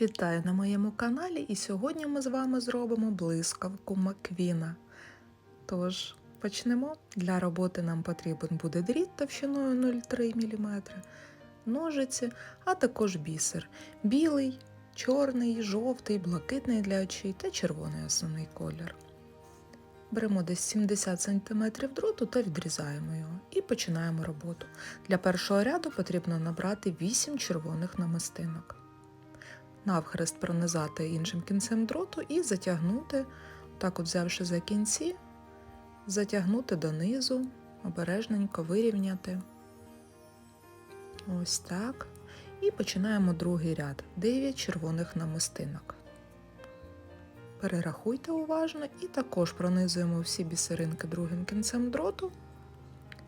Вітаю на моєму каналі і сьогодні ми з вами зробимо блискавку Маквіна. Тож, почнемо. Для роботи нам потрібен буде дріт товщиною 0,3 мм, ножиці, а також бісер. Білий, чорний, жовтий, блакитний для очей та червоний основний колір. Беремо десь 70 см дроту та відрізаємо його і починаємо роботу. Для першого ряду потрібно набрати 8 червоних намистинок навхрест пронизати іншим кінцем дроту і затягнути, так от взявши за кінці, затягнути донизу, обережненько вирівняти. Ось так. І починаємо другий ряд 9 червоних намистинок. Перерахуйте уважно і також пронизуємо всі бісеринки другим кінцем дроту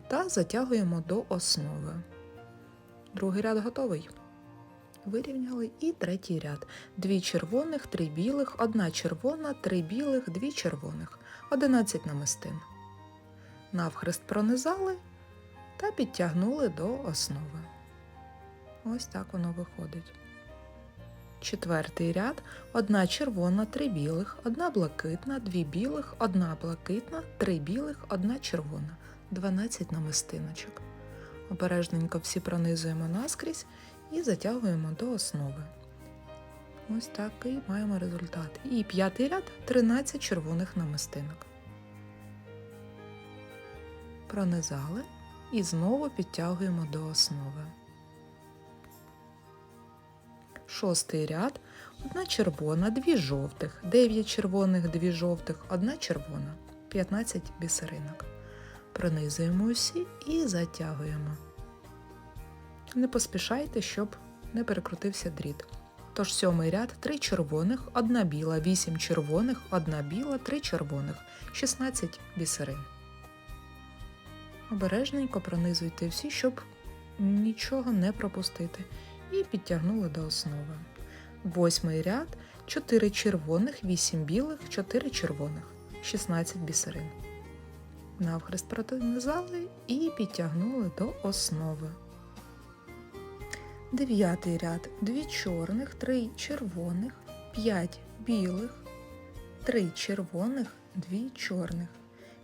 та затягуємо до основи. Другий ряд готовий вирівняли і третій ряд. Дві червоних, три білих, одна червона, три білих, дві червоних, 11 намистин. Навхрест пронизали та підтягнули до основи. Ось так воно виходить. Четвертий ряд одна червона, три білих, одна блакитна, дві білих, одна блакитна, три білих, одна червона, 12 намистиночок. Обережненько всі пронизуємо наскрізь і затягуємо до основи. Ось такий маємо результат. І п'ятий ряд 13 червоних намистинок. Пронизали і знову підтягуємо до основи. Шостий ряд одна червона, дві жовтих, 9 червоних, дві жовтих, одна червона, 15 бісеринок. Пронизуємо усі і затягуємо. Не поспішайте, щоб не перекрутився дріт. Тож сьомий ряд 3 червоних, одна біла, 8 червоних, одна біла, 3 червоних, 16 бісерин. Обережненько пронизуйте всі, щоб нічого не пропустити. І підтягнули до основи. Восьмий ряд 4 червоних, 8 білих, 4 червоних, 16 бісерин. Навхрест пронизали і підтягнули до основи. Дев'ятий ряд 2 чорних, 3 червоних, 5 білих, 3 червоних, 2 чорних,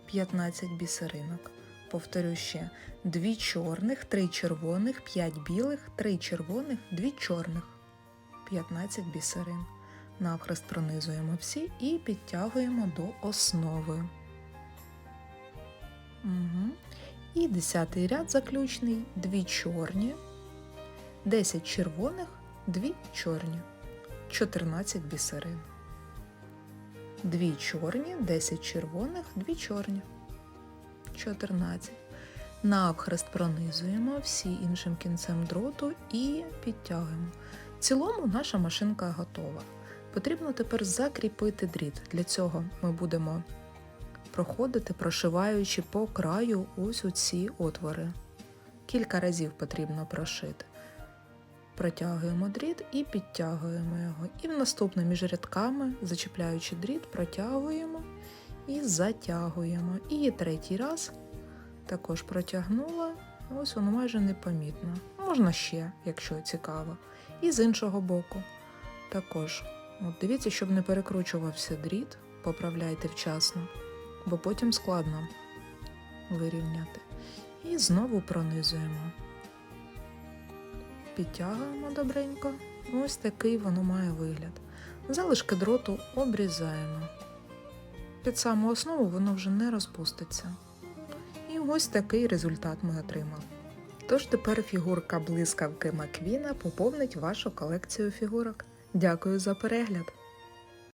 15 бісеринок. Повторю ще 2 чорних, 3 червоних, 5 білих, 3 червоних, 2 чорних, 15 бісерин. Навхрест пронизуємо всі і підтягуємо до основи. Угу. І десятий ряд заключний 2 чорні. 10 червоних, 2 чорні, 14 бісерин. 2 чорні, 10 червоних, 2 чорні, 14. Навхрест пронизуємо всі іншим кінцем дроту і підтягуємо. В цілому наша машинка готова. Потрібно тепер закріпити дріт. Для цього ми будемо проходити, прошиваючи по краю ось ці отвори. Кілька разів потрібно прошити. Протягуємо дріт і підтягуємо його. І в наступне між рядками, зачіпляючи дріт, протягуємо і затягуємо. І третій раз також протягнула, ось воно майже непомітно. Можна ще, якщо цікаво. І з іншого боку також. От Дивіться, щоб не перекручувався дріт, поправляйте вчасно, бо потім складно вирівняти. І знову пронизуємо підтягуємо добренько. Ось такий воно має вигляд. Залишки дроту обрізаємо. Під саму основу воно вже не розпуститься. І ось такий результат ми отримали. Тож тепер фігурка блискавки Маквіна поповнить вашу колекцію фігурок. Дякую за перегляд!